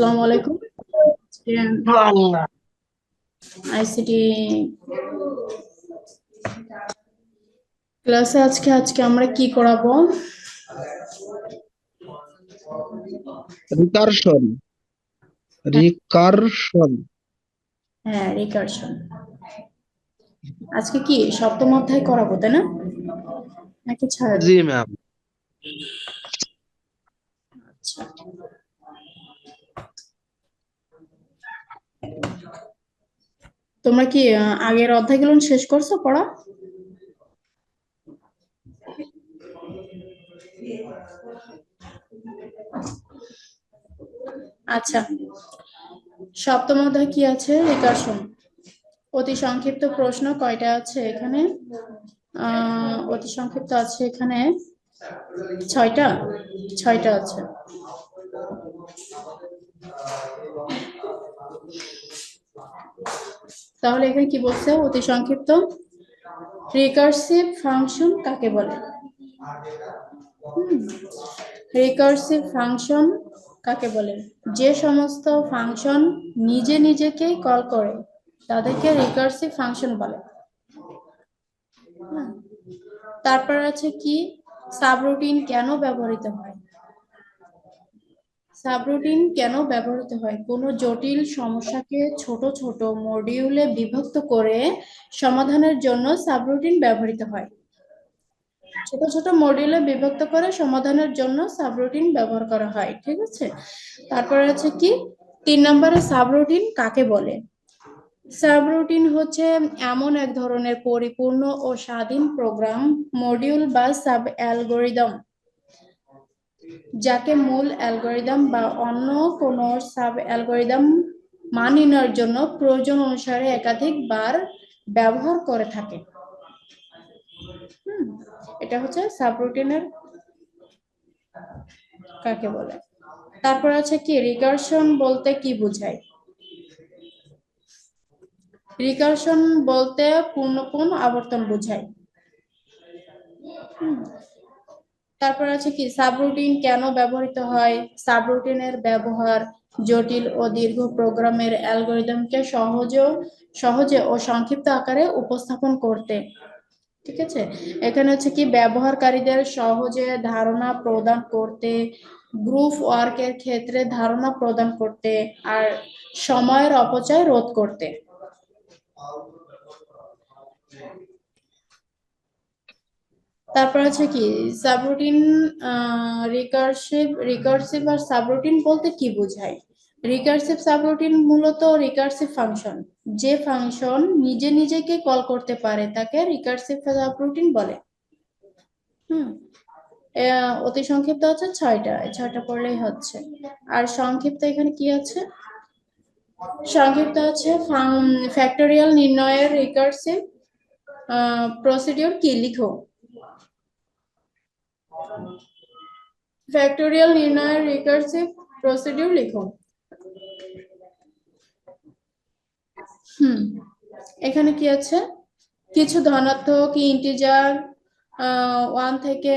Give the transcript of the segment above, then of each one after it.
আসসালামু আলাইকুম। আইসিটি ক্লাসে আজকে আজকে আমরা কি করাবো? রিকারশন। রিকারশন। হ্যাঁ রিকারশন। আজকে কি সপ্তম অধ্যায় করাবো তাই না? নাকি ছাড়া? জি ম্যাম আচ্ছা। তোমরা কি আগের অধ্যায়গুলো শেষ করছ, পড়া? আচ্ছা। সপ্তম অধ্যায় কি আছে? রিকারশন অতি সংক্ষিপ্ত প্রশ্ন, কয়টা আছে এখানে? অতি সংক্ষিপ্ত আছে এখানে ছয়টা। ছয়টা আছে। তাহলে এখানে কি বলছে? অতি সংক্ষিপ্ত। রিকারসিভ ফাংশন কাকে বলে? রিকারসিভ ফাংশন কাকে বলে? যে সমস্ত ফাংশন নিজে নিজেকেই কল করে, তাদেরকে রিকারসিভ ফাংশন বলে। তারপর আছে কি? সাবরুটিন কেন ব্যবহৃত হয়? সাবরুটিন কেন ব্যবহৃত হয়? কোনো জটিল সমস্যাকে ছোট ছোট মডিউলে বিভক্ত করে সমাধানের জন্য সাবরুটিন ব্যবহৃত হয়। ছোট ছোট মডিউলে বিভক্ত করে সমাধানের জন্য সাবরুটিন ব্যবহার করা হয়, ঠিক আছে? তারপরে আছে কি? তিন নম্বরে সাবরুটিন কাকে বলে? সাবরুটিন হচ্ছে এমন এক ধরনের পরিপূর্ণ ও স্বাধীন প্রোগ্রাম, মডিউল বা সাব অ্যালগোরিদম যাকে মূল অ্যালগোরিদম বা অন্য কোনো সাব অ্যালগোরিদম মান নির্ণয়ের জন্য প্রয়োজন অনুসারে একাধিকবার ব্যবহার করে থাকে। এটা হচ্ছে সাবরুটিনের কাকে বলে? তারপর আছে কি, রিকারশন বলতে কি বোঝায়? রিকারশন বলতে পূর্ণপূর্ণ আবর্তন বোঝায়। তারপর আছে কি সাবরুটিন কেন ব্যবহৃত হয়? সাবরুটিনের ব্যবহার জটিল ও দীর্ঘ প্রোগ্রামের অ্যালগোরিদমকে সহজ সহজে ও সংক্ষিপ্ত আকারে উপস্থাপন করতে। ঠিক আছে? এখানে হচ্ছে কি, ব্যবহারকারীদের সহজে ধারণা প্রদান করতে, গ্রুপ ওয়ার্কের ক্ষেত্রে ধারণা প্রদান করতে, আর সময়ের অপচয় রোধ করতে। তারপর আছে কি সাবরুটিন রিকারসিভ রিকারসিভ আর সাবরুটিন বলতে কি বোঝায়? রিকারসিভ সাবরুটিন মূলত রিকারসিভ ফাংশন যে ফাংশন নিজে নিজেকে কল করতে পারে, তাকে রিকারসিভ সাবরুটিন বলে। হুম। অতি সংক্ষিপ্ত আছে ছয়টা ছয়টা পড়লেই হচ্ছে। আর সংক্ষিপ্ত এখানে কি আছে? সংক্ষিপ্ত আছে ফ্যাক্টোরিয়াল নির্ণয়ের রিকারসিভ প্রসিডিওর কি? লিখো। ফ্যাক্টোরিয়াল নির্ণয়ের রিকার্সিভ প্রসিডিউর লিখো। হুম, এখানে কি আছে? কিছু ধনাত্মক ইন্টিজার ওয়ান থেকে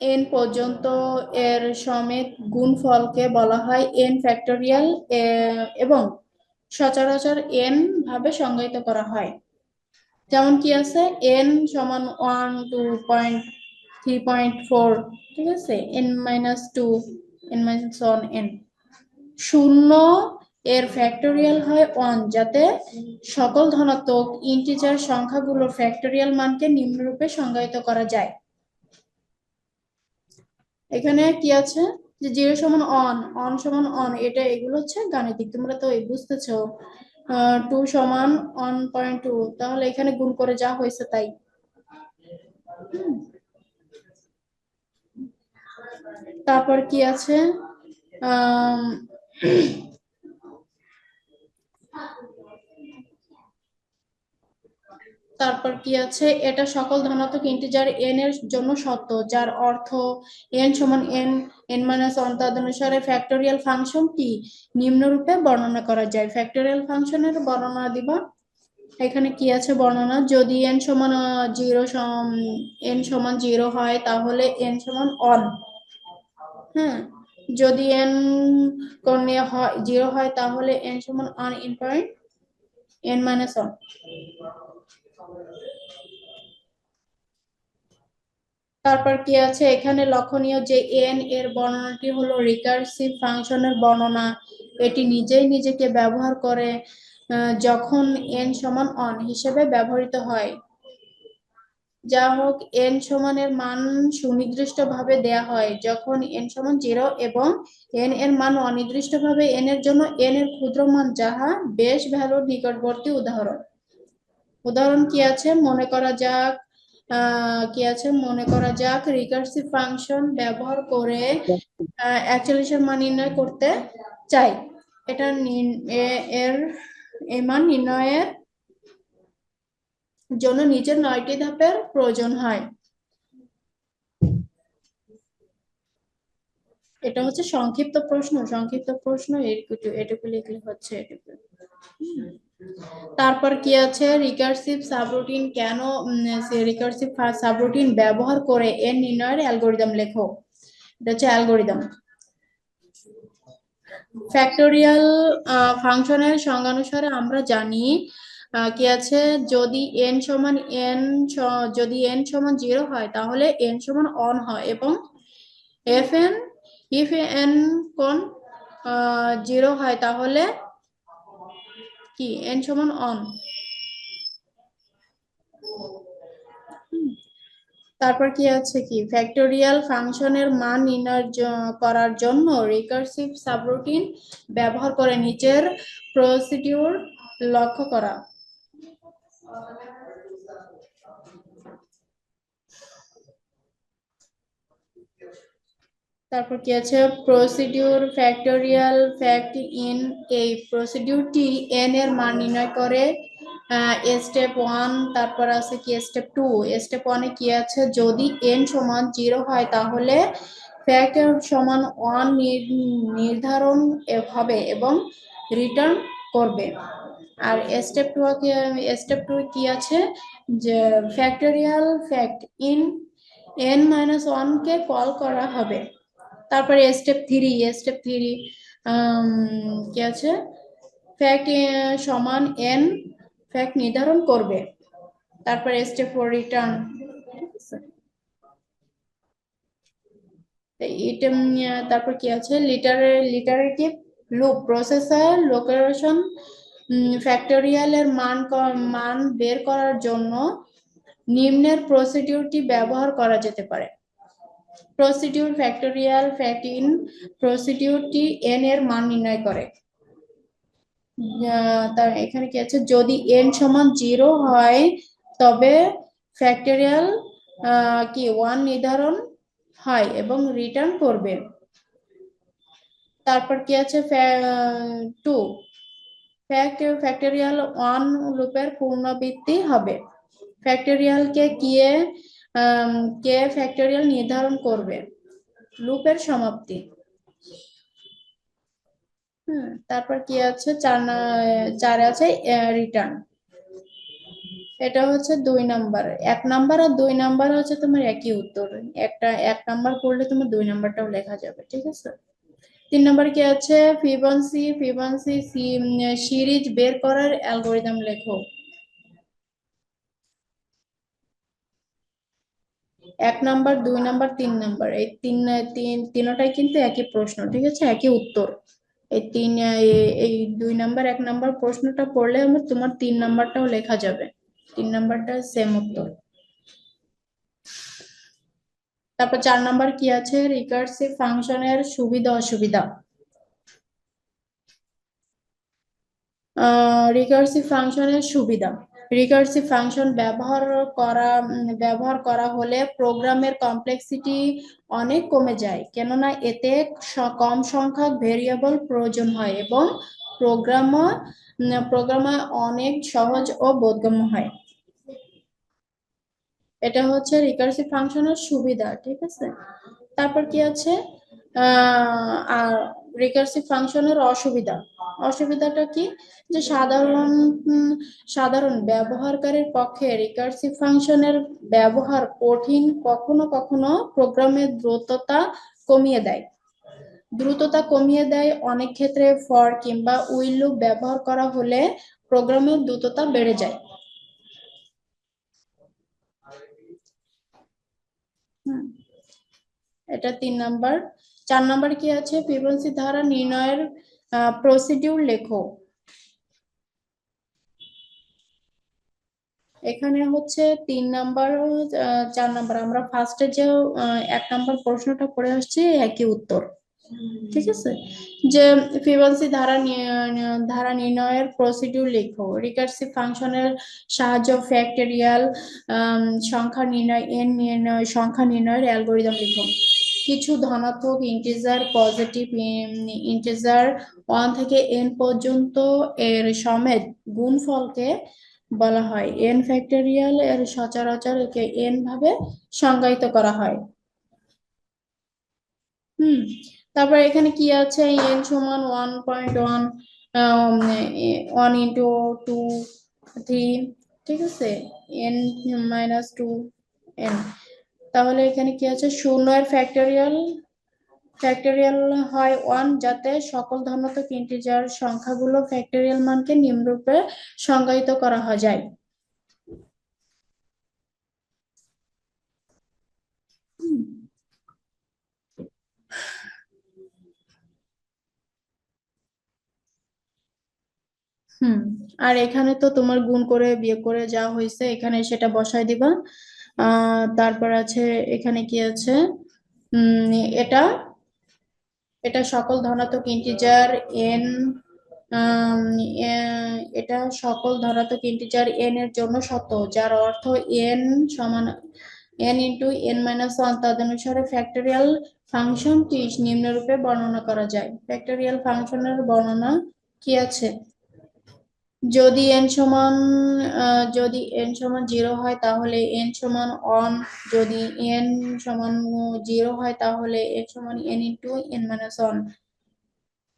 এন পর্যন্ত এর সমেত গুণফলকে বলা হয় এন ফ্যাক্টোরিয়াল এবং সচরাচর এন ভাবে সংজ্ঞায়িত করা হয়। যেমন কি আছে? এন সমান one two point three point four ঠিক আছে N minus two N minus one N শূন্য এর ফ্যাক্টোরিয়াল হয় ওয়ান যাতে সকল ধনাত্মক ইন্টিজার সংখ্যাগুলোর ফ্যাক্টোরিয়াল মানকে নিম্নরূপে সংজ্ঞায়িত করা যায়। এখানে কি আছে? যে জিরো সমান অন অন সমান অন এটা এগুলো হচ্ছে গাণিতিক। তোমরা তো বুঝতেছো টু সমান ওয়ান পয়েন্ট টু তাহলে এখানে গুণ করে যা হয়েছে তাই। তারপর কি আছে? তারপর কি আছে? এটা সকল ধনাত্মক ইন্টিজার এন এর জন্য সত্য, যার অর্থ এন সমান এন এন মাইনাস ওয়ান তদনুসারে ফ্যাক্টোরিয়াল ফাংশনটি নিম্নরূপে বর্ণনা করা যায়। ফ্যাক্টোরিয়াল ফাংশনের বর্ণনা দিবা। এখানে কি আছে বর্ণনা? যদি এন সমান জিরো এন সমান জিরো হয়, তাহলে এন সমান অন হ্যাঁ যদি এন কর্ণে হয় জিরো হয়, তাহলে এন সমান one in point N minus one তারপর কি আছে? এখানে লক্ষণীয় যে এন এর বর্ণনাটি হলো রিকার্সিভ ফাংশনের বর্ণনা। এটি নিজেই নিজেকে ব্যবহার করে যখন এন সমান অন হিসেবে ব্যবহৃত হয়। যা হোক এন সমানের মান সুনির্দিষ্টভাবে দেয়া হয়, যখন এন সমান জিরো এবং এন এর মান অনির্দিষ্টভাবে এন এর জন্য এন এর ক্ষুদ্র মান যাহা বেশ ভ্যালুর নিকটবর্তী উদাহরণ। উদাহরণ কি আছে? মনে করা যাক কি আছে? মনে করা যাক রিকার্সিভ ফাংশন ব্যবহার করে অ্যাকচুয়ালিশন মান নির্ণয় করতে চাই। এটা এ- এর এই মান নির্ণয়ের জন্য নিচের নয়টি ধাপের প্রয়োজন হয়। এটা হচ্ছে সংক্ষিপ্ত প্রশ্ন। সংক্ষিপ্ত প্রশ্ন, এটুকু এটুকু লিখলে হচ্ছে এটুকু। তারপর কি আছে? রিকার্সিভ সাবরুটিন কেন রিকার্সিভ সাবরুটিন ব্যবহার করে এর নির্ণয়ের অ্যালগোরিদম লেখো। এটা হচ্ছে অ্যালগোরিদম ফ্যাক্টোরিয়াল ফাংশনের সংজ্ঞানুসারে আমরা জানি কি আছে? যদি এন সমান এন যদি এন সমান জিরো হয়, তাহলে এন সমান অন হয় এবং এফ এন ইফ এন কোন জিরো হয়, তাহলে কি? এন সমান অন তারপর কি আছে কি? ফ্যাক্টোরিয়াল ফাংশনের মান নির্ণয় করার জন্য রিকার্সিভ সাবরুটিন ব্যবহার করে নিচের প্রসিডিউর লক্ষ্য করা। তারপর কি আছে? প্রসিডিউর ফ্যাক্টোরিয়াল ফ্যাক্ট ইন এই প্রসিডিউরটি এন এর মান নির্ণয় করে স্টেপ ওয়ান তারপর আছে কি? স্টেপ টু স্টেপ ওয়ানে কি আছে? যদি এন সমান জিরো হয়, তাহলে ফ্যাক্ট সমান ওয়ান নির্ধারণ হবে এবং রিটার্ন করবে। আর স্টেপ টু স্টেপ টু কি আছে? যে factorial fact in N minus K call করা হবে। তারপরে স্টেপ থ্রি স্টেপ থ্রি কি আছে? ফ্যাক্ট সমান এন ফ্যাক্ট নির্ধারণ করবে। তারপরে স্টেপ ফোর রিটার্ন এটা তারপর কি আছে? লিটারে iterative loop processor location factorial এর মান মান বের করার জন্য নিম্নের প্রসিডিউরটি ব্যবহার করা যেতে পারে। প্রসিডিউর ফ্যাক্টোরিয়াল ফ্যাটিন প্রসিডিউরটি এন এর মান নির্ণয় করে। তার এখানে কি আছে? যদি এন সমান জিরো হয়, তবে ফ্যাক্টোরিয়াল কি ওয়ান নির্ধারণ হয় এবং রিটার্ন করবে। তারপর কি আছে? টু ফ্যাক্টোরিয়াল ওয়ান লুপের পুনরাবৃত্তি হবে। ফ্যাক্টোরিয়াল কে কে ফ্যাক্টোরিয়াল নির্ধারণ করবে? লুপের সমাপ্তি। তারপর কি আছে? চার চারে আছে রিটার্ন এটা হচ্ছে দুই নাম্বার। এক নাম্বার আর দুই নাম্বার হচ্ছে তোমার একই উত্তর। একটা, এক নাম্বার করলে তোমার দুই নাম্বারটাও লেখা যাবে, ঠিক আছে? তিন নাম্বার কি আছে? ফিবনসি ফিবনসি সিরিজ বের করার অ্যালগোরিদম লেখো। এক নাম্বার, দুই নাম্বার, তিন নাম্বার। এই তিন তিন, তিনটাই কিন্তু একই প্রশ্ন, ঠিক আছে? একই উত্তর। এই তিন, এই দুই নাম্বার, এক নাম্বার প্রশ্নটা পড়লে আমার তোমার তিন নাম্বারটাও লেখা যাবে। তিন নাম্বারটা সেম উত্তর। তারপর চার নাম্বার কি আছে? রিকার্সিভ ফাংশনের সুবিধা, অসুবিধা। রিকার্সিভ ফাংশনের সুবিধা। রিকার্সিভ ফাংশন ব্যবহার করা ব্যবহার করা হলে প্রোগ্রামের কমপ্লেক্সিটি অনেক কমে যায়। কেননা এতে কম সংখ্যক ভেরিয়েবল প্রয়োজন হয় এবং প্রোগ্রাম প্রোগ্রামে অনেক সহজ ও বোধগম্য হয়। এটা হচ্ছে রিকার্সিভ ফাংশনের সুবিধা, ঠিক আছে? তারপর কি আছে? আর রিকার্সিভ ফাংশনের অসুবিধা। অসুবিধাটা কি? যে সাধারণ সাধারণ ব্যবহারকারীর পক্ষে রিকার্সিভ ফাংশনের ব্যবহার কঠিন কখনো কখনো প্রোগ্রামের দ্রুততা কমিয়ে দেয়। দ্রুততা কমিয়ে দেয় অনেক ক্ষেত্রে ফর কিংবা উইল ব্যবহার করা হলে প্রোগ্রামের দ্রুততা বেড়ে যায়। এটা তিন নাম্বার। চার নাম্বার কি আছে? ফিবনাসি ধারা নির্ণয়ের প্রসিডিউর লেখো। এখানে হচ্ছে তিন নাম্বার চার নাম্বার। আমরা ফার্স্টে যে এক নাম্বার প্রশ্নটা করে আসছি, একই উত্তর। ঠিক আছে? যে ফিবনাসি ধারা ধারা নির্ণয়ের প্রসিডিউর লেখো। রিকার্সিভ ফাংশনের সাহায্য ফ্যাক্টরিয়াল সংখ্যা নির্ণয় এন নির্ণয়, সংখ্যা নির্ণয়ের অ্যালগোরিদম লিখো। কিছু ধনাত্মক ইন্টিজার পজিটিভ ইন্টিজার ওয়ান থেকে এন পর্যন্ত এর সমেত গুণফলকে বলা হয়। এন ফ্যাক্টরিয়াল এর সচরাচর একে এন ভাবে সংজ্ঞায়িত করা হয়। হুম। তারপর এখানে কি আছে? এন সমান one point one one into two three ঠিক আছে? এন মাইনাস টু এন তাহলে এখানে কি আছে? শূন্য এর ফ্যাক্টরিয়াল ফ্যাক্টরিয়াল হয় ওয়ান যাতে সকল ধনাত্মক ইন্টিজার সংখ্যাগুলো ফ্যাক্টরিয়াল মানকে নিম্নরূপে সংজ্ঞায়িত করা হয় যায় হুম। হুম, আর এখানে তো তোমার গুণ করে বিয়োগ করে যা হয়েছে এখানে সেটা বসাই দিবা। আহ তারপর আছে, এখানে কি আছে? উম, এটা এটা সকল ধনাত্মক ইন্টিজার এন এটা সকল ধনাত্মক ইন্টিজার এন এর জন্য সত্য যার অর্থ এন সমান N into N minus one তদনুসারে factorial ফাংশনটি নিম্নরূপে বর্ণনা করা যায়। ফ্যাক্টরিয়াল ফাংশনের বর্ণনা কি আছে? যদি এন সমান যদি এন সমান জিরো হয়, তাহলে এন সমান অন যদি এন সমান জিরো হয়, তাহলে এন সমান n into n minus one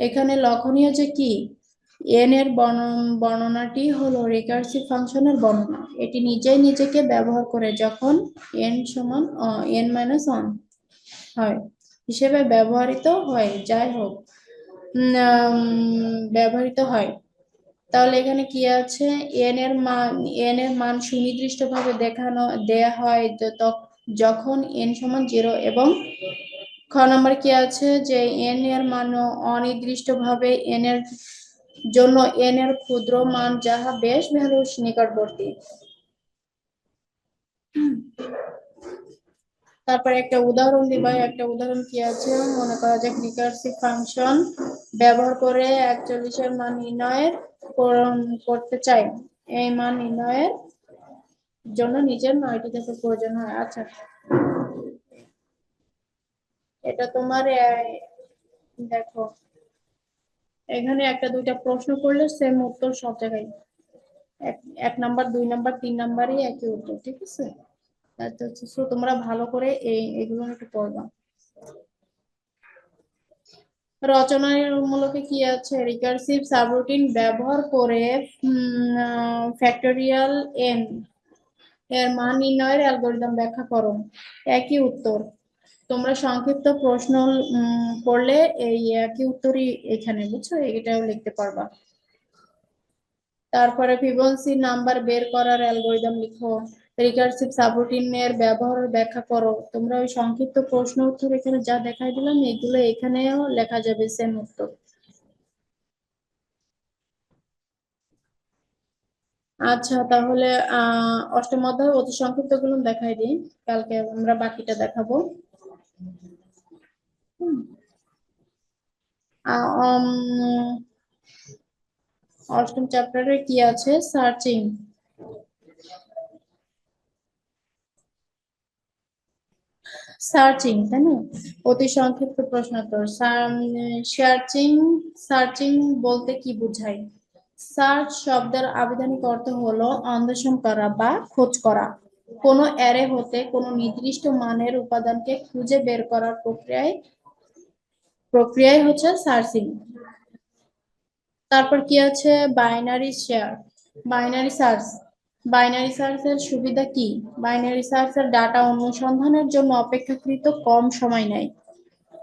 এখানে লক্ষণীয় যে কি? এন এর বর্ণ- বর্ণনাটি হলো রিকার্সিভ ফাংশনের বর্ণনা। এটি নিজেই নিজেকে ব্যবহার করে যখন এন সমান এন মাইনাস ওয়ান হয়, হিসেবে ব্যবহৃত হয়, যাই হোক ব্যবহৃত হয়। তাহলে এখানে কি আছে? এন এর মান, এন এর মান সুনির্দিষ্টভাবে দেখানো, দেয়া হয় যখন এন সমান জিরো এবং খ নম্বর কি আছে? যে এন এর মান অনির্দিষ্টভাবে এন এর জন্য এন এর ক্ষুদ্র মান যাহা বেশ ভ্যালুর নিকটবর্তী। তারপরে একটা উদাহরণ দিবা একটা উদাহরণ কি আছে? মনে করা যাক রিকার্সিভ ফাংশন ব্যবহার করে একচল্লিশের মান নির্ণয়ের করতে চাই। এই মান নির্ণয়ের জন্য নিজের নয়টি থেকে প্রয়োজন হয়। আচ্ছা। এটা তোমার দেখো। এখানে একটা দুইটা প্রশ্ন করলে সেম উত্তর সব জায়গায়। এক এক নাম্বার, দুই নাম্বার, তিন নাম্বারই একই উত্তর, ঠিক আছে? তোমরা ভালো করে এই, এগুলো একটু পড়বা। রচনামূলকে কি আছে? রিকার্সিভ সাবরুটিন ব্যবহার করে ফ্যাক্টরিয়াল এন এর মান নির্ণয়ের অ্যালগোরিদম ব্যাখ্যা করো। একই উত্তর। তোমরা সংক্ষিপ্ত প্রশ্ন করলে এই একই উত্তরই এখানে, বুঝছ? এটাও লিখতে পারবা। তারপরে ফিবোনাচি নাম্বার বের করার অ্যালগোরিদম লিখো। রিকার্সিভ সাবরুটিনের ব্যবহার ব্যাখ্যা করো। তোমরা ওই সংক্ষিপ্ত প্রশ্ন উত্তর এখানে যা দেখাই দিলাম, এগুলো এখানেও লেখা যাবে সেম উত্তর। আচ্ছা তাহলে আহ অষ্টম অধ্যায় অতি সংক্ষিপ্তগুলো দেখাই দিই। কালকে আমরা বাকিটা দেখাবো। অষ্টম চ্যাপ্টারে কি আছে? সার্চিং সার্চিং তাই না? অতি সংক্ষিপ্ত প্রশ্ন তো। সার্চিং সার্চিং বলতে কি বোঝায় সার্চ শব্দের আবিধানিক অর্থ হলো অন্বেষণ করা বা খোঁজ করা। কোনো অ্যারে হতে কোনো নির্দিষ্ট মানের উপাদানকে খুঁজে বের করার প্রক্রিয়ায় প্রক্রিয়াই হচ্ছে সার্চিং তারপর কি আছে? Binary share binary search binary সার্চের সুবিধা কি? বাইনারি সার্চের ডাটা অনুসন্ধানের জন্য অপেক্ষাকৃত কম সময় নেয়।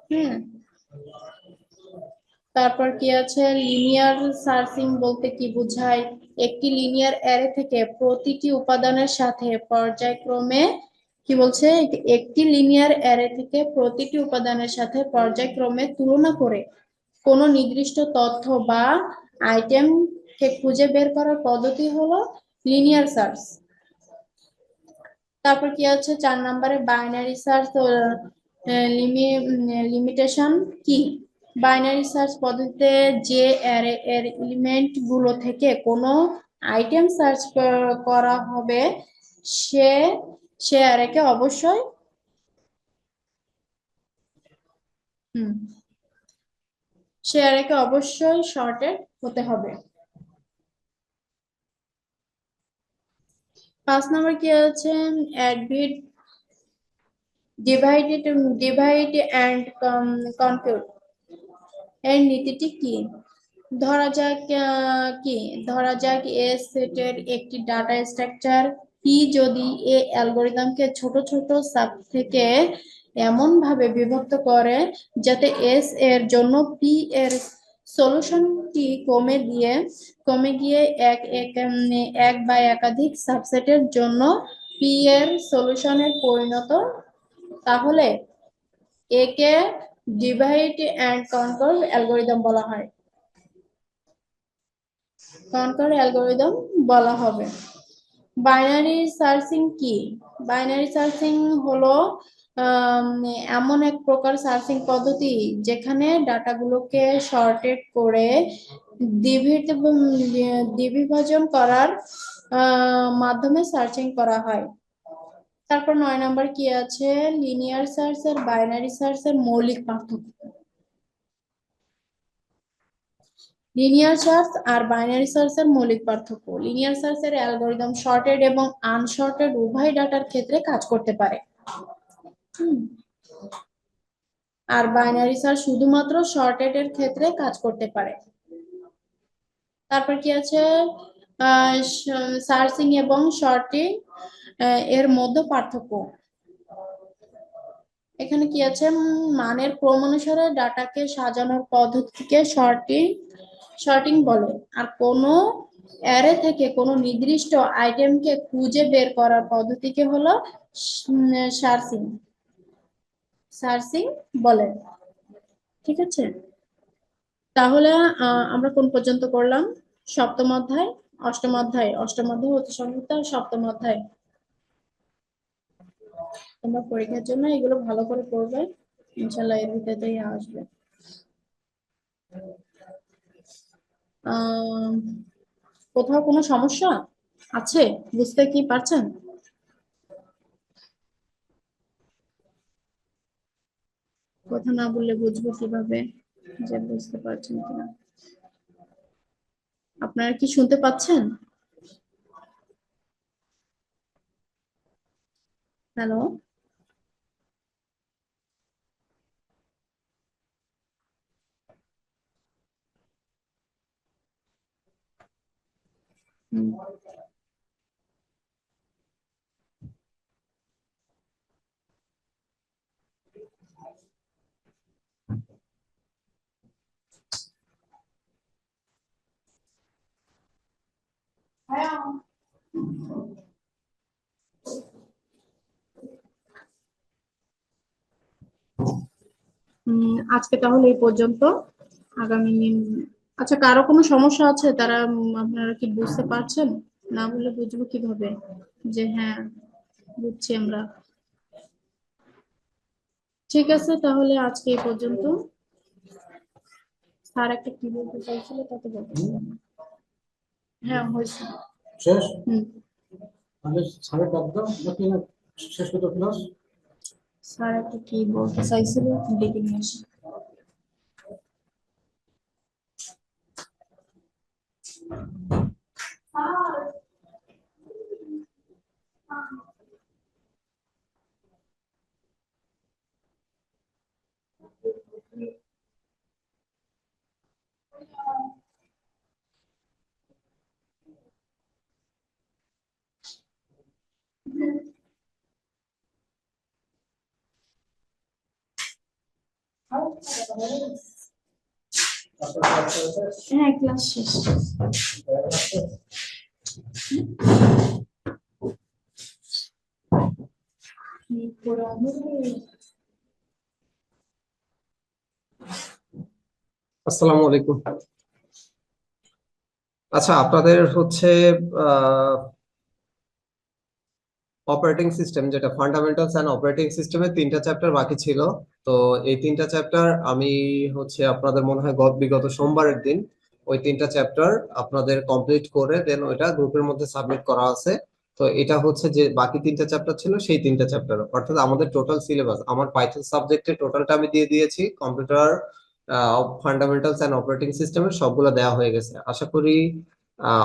হুম। তারপর কি আছে? লিনিয়ার সার্চিং বলতে কি বোঝায়? একটি লিনিয়ার অ্যারে থেকে প্রতিটি উপাদানের সাথে পর্যায়ক্রমে কি বলছে? একটি লিনিয়ার অ্যারে থেকে প্রতিটি উপাদানের সাথে পর্যায়ক্রমে তুলনা করে কোনো নির্দিষ্ট তথ্য বা আইটেমকে খুঁজে বের করার পদ্ধতি হলো লিনিয়ার সার্চ তারপর কি আছে? চার নম্বরে বাইনারি সার্চ তো লিমিটেশন কি? বাইনারি সার্চ পদ্ধতিতে যে অ্যারে এর এলিমেন্টগুলো থেকে কোনো আইটেম সার্চ করা হবে, সে সে অ্যারেকে অবশ্যই হুম, সে অ্যারেকে অবশ্যই শর্টেড হতে হবে। পাঁচ নম্বর কি আছে অ্যাডভিট ডিভাইডেড ডিভাইড অ্যান্ড কনকিউট এর নীতিটি কি? ধরা যাক কি? ধরা যাক এ সেটের একটি ডাটা স্ট্রাকচার পি যদি এ অ্যালগোরিদমকে ছোট ছোট সাব থেকে এমন ভাবে বিভক্ত করে, যাতে এস এর জন্য পি এর সলিউশনটি কমে দিয়ে কমে গিয়ে এক এক এক বা একাধিক সাবসেটের জন্য পি এর সলিউশনের পরিণত। তাহলে একে ডিভাইড অ্যান্ড কনকর অ্যালগোরিদম বলা হয়। কনকর অ্যালগোরিদম বলা হবে। বাইনারি সার্চিং কি? বাইনারি সার্চিং হলো এমন এক প্রকার সার্চিং পদ্ধতি যেখানে ডাটাগুলোকে শর্টেড করে দ্বিবিভাজন করার মাধ্যমে সার্চিং করা হয়। তারপর নয় নাম্বার কি আছে? লিনিয়ার সার্চ আর বাইনারি সার্চ এর মৌলিক পার্থক্য। লিনিয়ার সার্চ আর বাইনারি সার্চ এর মৌলিক পার্থক্য। লিনিয়ার সার্চ এর অ্যালগোরিদম শর্টেড এবং আনশর্টেড উভয় ডাটার ক্ষেত্রে কাজ করতে পারে। আর বাইনারি সার্চ শুধুমাত্র শর্টেড এর ক্ষেত্রে কাজ করতে পারে। তারপর কি আছে? সার্চিং এবং শর্টিং এর মধ্যে পার্থক্য। এখানে কি আছে? মানের ক্রম অনুসারে ডাটাকে সাজানোর পদ্ধতিকে শর্টিং শর্টিং বলে। আর কোনো অ্যারে থেকে কোনো নির্দিষ্ট আইটেমকে খুঁজে বের করার পদ্ধতিকে হলো সার্চিং। সার্চিং বলে ঠিক আছে? তাহলে আমরা কোন পর্যন্ত করলাম? সপ্তম অধ্যায়, অষ্টম অধ্যায়। অষ্টম অধ্যায় অতি সংহিতা আর সপ্তম অধ্যায়। তোমরা পরীক্ষার জন্য এগুলো ভালো করে পড়বে। ইনশাল্লাহ এর ভিতরেই আসবে। কোথাও কোনো সমস্যা? আছে? বুঝতে কি পারছেন? কথা না বললে বুঝব কীভাবে? যে বুঝতে পারছেন কিনা। আপনারা কি শুনতে পাচ্ছেন? হ্যালো? হুম। আজকে তাহলে এই পর্যন্ত। আগামী আচ্ছা কারও কোনো সমস্যা আছে? তারা আপনারা কি বুঝতে পারছেন? না বলে বুঝব কীভাবে? যে হ্যাঁ বুঝছি আমরা। ঠিক আছে, তাহলে আজকে এই পর্যন্ত। স্যার একটা কি বলতে চাইছিল তাতে বলতে। হ্যাঁ হয়েছে শেষ হুম তাহলে সাড়ে ডাক দাও নাকি না শেষ করতে ক্লাস স্যার একটা কি বলতে চাইছিল ডেকে নিয়ে আসি হ্যাঁ ক্লাস শেষ। আসসালামু আলাইকুম। আচ্ছা আপনাদের হচ্ছে আহ অপারেটিং সিস্টেম যেটা ফান্ডামেন্টালস এন্ড অপারেটিং সিস্টেমের তিনটা চ্যাপ্টার বাকি ছিল। তো এই তিনটা চ্যাপ্টার আমি হচ্ছে আপনাদের মনে হয় গত, বিগত সোমবারের দিন ওই তিনটা চ্যাপ্টার আপনাদের কমপ্লিট করে দেন ওইটা গ্রুপের মধ্যে সাবমিট করা আছে। তো এটা হচ্ছে যে বাকি তিনটা চ্যাপ্টার ছিল, সেই তিনটা চ্যাপ্টার অর্থাৎ আমাদের টোটাল সিলেবাস আমার পাইথন সাবজেক্টে টোটালটা আমি দিয়ে দিয়েছি কম্পিউটার ফান্ডামেন্টালস এন্ড অপারেটিং সিস্টেমের সবগুলো দেওয়া হয়ে গেছে। আশা করি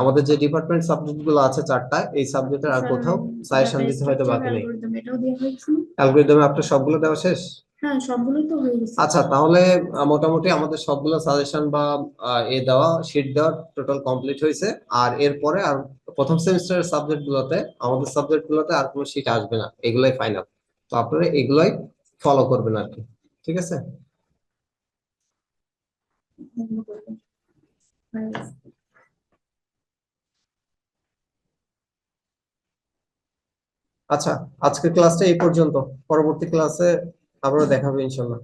আমাদের যে ডিপার্টমেন্ট সাবজেক্টগুলো আছে চারটা এই সাবজেক্টের আর কোথাও সাজেশন দিতে হয়তো বাকি নেই। অ্যালগরিদমে আপনার সবগুলো দেওয়া শেষ? হ্যাঁ সবগুলোই তো হয়ে গেছে। আচ্ছা তাহলে মোটামুটি আমাদের সবগুলো সাজেশন বা এ দেওয়া শিট দেওয়া টোটাল কমপ্লিট হয়েছে। আর এরপরে আর প্রথম সেমিস্টারের সাবজেক্ট গুলোতে আমাদের সাবজেক্ট গুলোতে আর কোনো শিট আসবে না। এগুলোই ফাইনাল তো আপনারা এগুলোই ফলো করবেন আর কি। ঠিক আছে হয়ে গেছে। আচ্ছা আজকের ক্লাসটা এই পর্যন্ত। পরবর্তী ক্লাসে আবারও দেখাবে ইনশাল্লাহ।